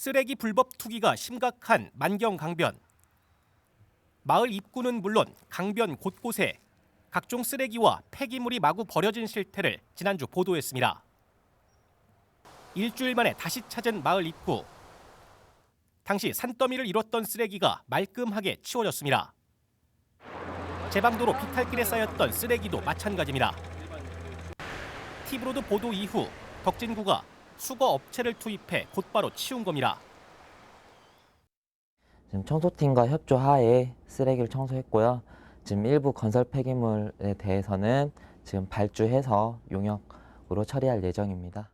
쓰레기 불법 투기가 심각한 만경 강변. 마을 입구는 물론 강변 곳곳에 각종 쓰레기와 폐기물이 마구 버려진 실태를 지난주 보도했습니다. 일주일 만에 다시 찾은 마을 입구. 당시 산더미를 이뤘던 쓰레기가 말끔하게 치워졌습니다. 제방도로 비탈길에 쌓였던 쓰레기도 마찬가지입니다. 티브로드 보도 이후 덕진구가 수거 업체를 투입해 곧바로 치운 겁니다. 지금 청소팀과 협조하에 쓰레기를 청소했고요. 지금 일부 건설 폐기물에 대해서는 지금 발주해서 용역으로 처리할 예정입니다.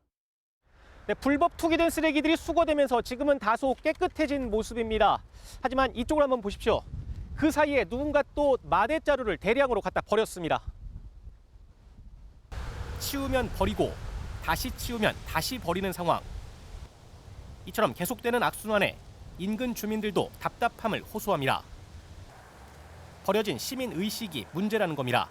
네, 불법 투기된 쓰레기들이 수거되면서 지금은 다소 깨끗해진 모습입니다. 하지만 이쪽을 한번 보십시오. 그 사이에 누군가 또 마대 자루를 대량으로 갖다 버렸습니다. 치우면 버리고 다시 치우면 다시 버리는 상황. 이처럼 계속되는 악순환에 인근 주민들도 답답함을 호소합니다. 버려진 시민 의식이 문제라는 겁니다.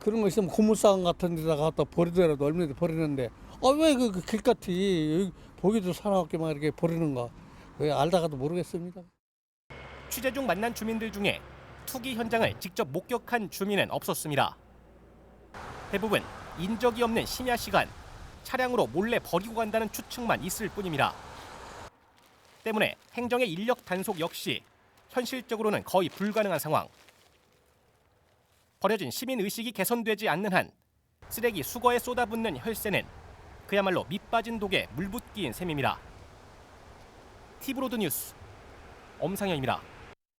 그런 거 있으면 고물상 같은 데다가 갖다 버리더라도 얼마나 버리는데 아 왜그 길같이 여기 보기도 사나웠게 막 이렇게 버리는가 왜 알다가도 모르겠습니다. 취재 중 만난 주민들 중에 투기 현장을 직접 목격한 주민은 없었습니다. 대부분 인적이 없는 심야 시간 차량으로 몰래 버리고 간다는 추측만 있을 뿐입니다. 때문에 행정의 인력 단속 역시 현실적으로는 거의 불가능한 상황. 버려진 시민 의식이 개선되지 않는 한 쓰레기 수거에 쏟아붓는 혈세는 그야말로 밑빠진 독에 물붓기인 셈입니다. 티브로드 뉴스 엄상현입니다.